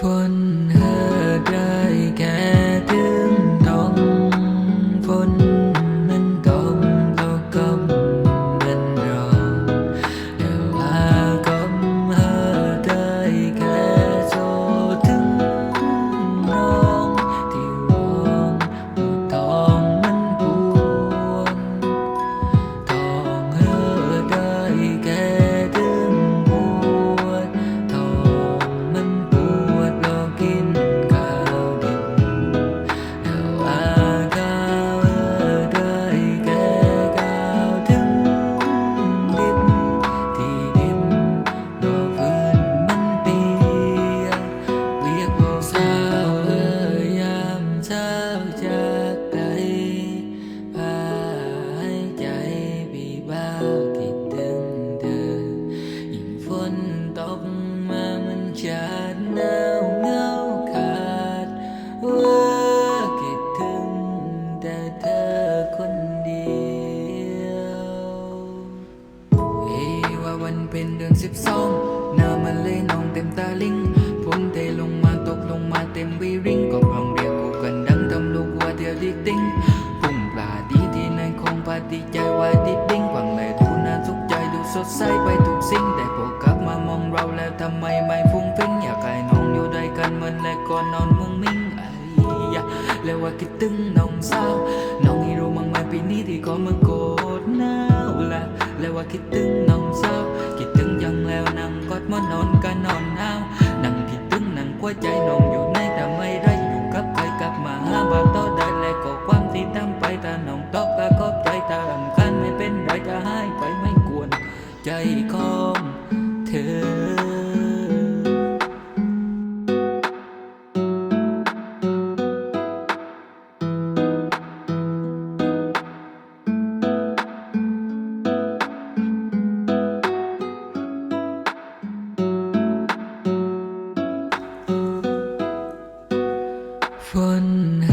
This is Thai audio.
ฝน เป็นเดือนสิบสองน้ามันเลยนองเต็มตาลิงฝนเทลงมาตกลงมาเต็มวีริงก็ร้องเรียกกูกันดังทำลูกวัวเดียวดิติ้งพุ่งปลาดีที่ในคงปาดีใจว่าดิดิ้งกวางเลยดูน่าสุขใจดูสดใสไปทุกสิ่งแต่พอกลับมามองเราแล้วทำไมไม่ฟุ้งฟิ้งอยากให้น้องอยู่ด้วยกันเหมือนและก่อนนอนมุ้งมิ้งไอ้ยะแล้วว่าคิดถึงน้องสาวน้องฮีโร่มั้งไหมปีนี้ที่ก็มาโกดหนาวละแล้วว่าคิดถึง มานอนก็นอนหนาวนั่งคิดถึงนั่งหัวใจนองอยู่ในแต่ไม่ไรอยู่กับใครกลับมาหาบาปต่อได้และก็ความที่ทำไปตานองตอกตาก็ไปตาลำคันไม่เป็นไรจะให้ไปไม่กวนใจของเธอ one